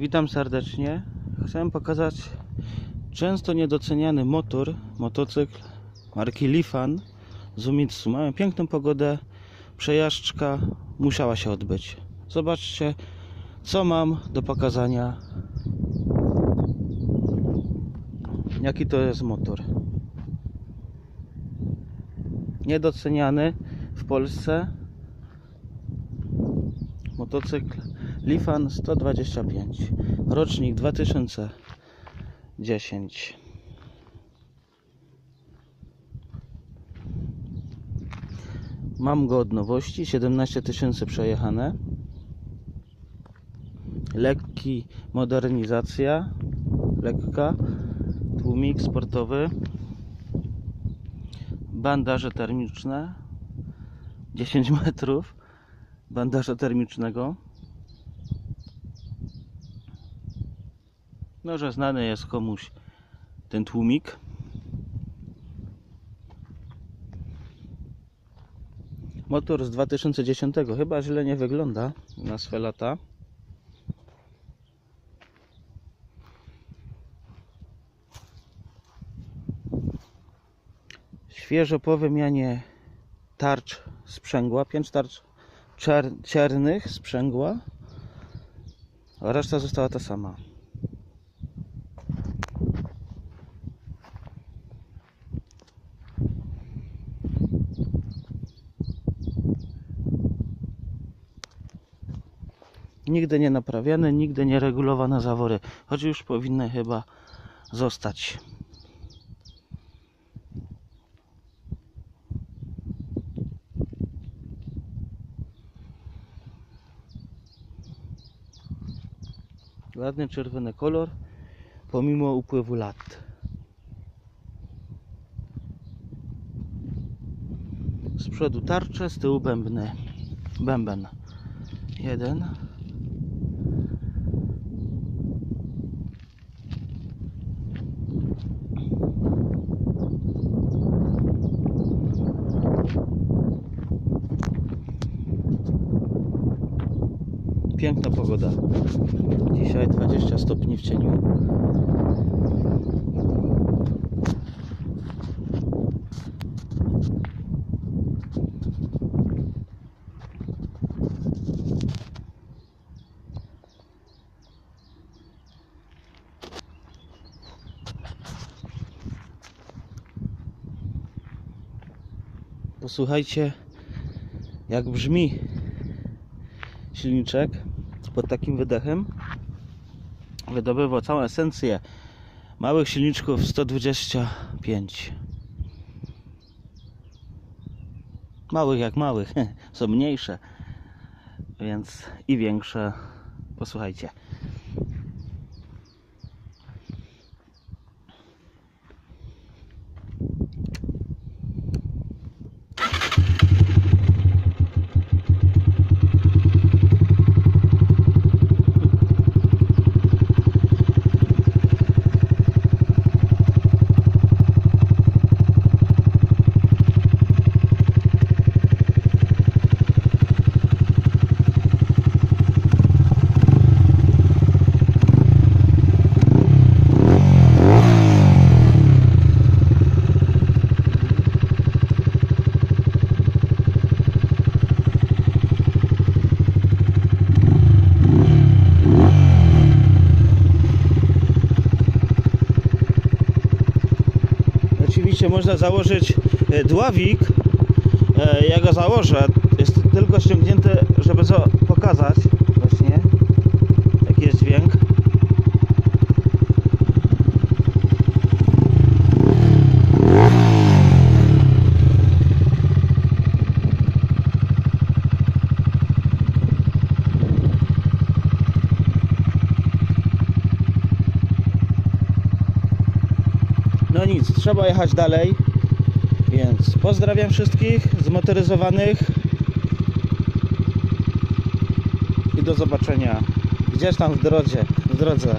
Witam serdecznie. Chcę pokazać często niedoceniany motor, motocykl marki Lifan z Umitsu. Mamy piękną pogodę, przejażdżka musiała się odbyć. Zobaczcie, co mam do pokazania. Jaki to jest motor. Niedoceniany w Polsce. Motocykl Lifan 125. Rocznik 2010. Mam go od nowości, 17 tysięcy przejechane. Lekki modernizacja, lekka, tłumik sportowy, bandaże termiczne, 10 metrów bandaża termicznego. No, że znany jest komuś ten tłumik. Motor z 2010, chyba źle nie wygląda na swe lata. Świeżo po wymianie tarcz sprzęgła, pięć tarcz czer czernych sprzęgła, a reszta została ta sama. Nigdy nie naprawiane, nigdy nie regulowane zawory, choć już powinny chyba zostać. Ładny czerwony kolor, pomimo upływu lat. Z przodu tarcze, z tyłu bębny. Bęben. Jeden. Piękna pogoda. Dzisiaj 20 stopni w cieniu. Posłuchajcie, jak brzmi silniczek pod takim wydechem. Wydobywał całą esencję małych silniczków 125 małych jak małych są mniejsze więc i większe. Posłuchajcie Można założyć e, dławik. E, Ja go założę. Jest tylko ściągnięty, żeby co pokazać. Właśnie. Jaki jest dźwięk. No nic, trzeba jechać dalej. Więc pozdrawiam wszystkich zmotoryzowanych. I do zobaczenia gdzieś tam w drodze. W drodze.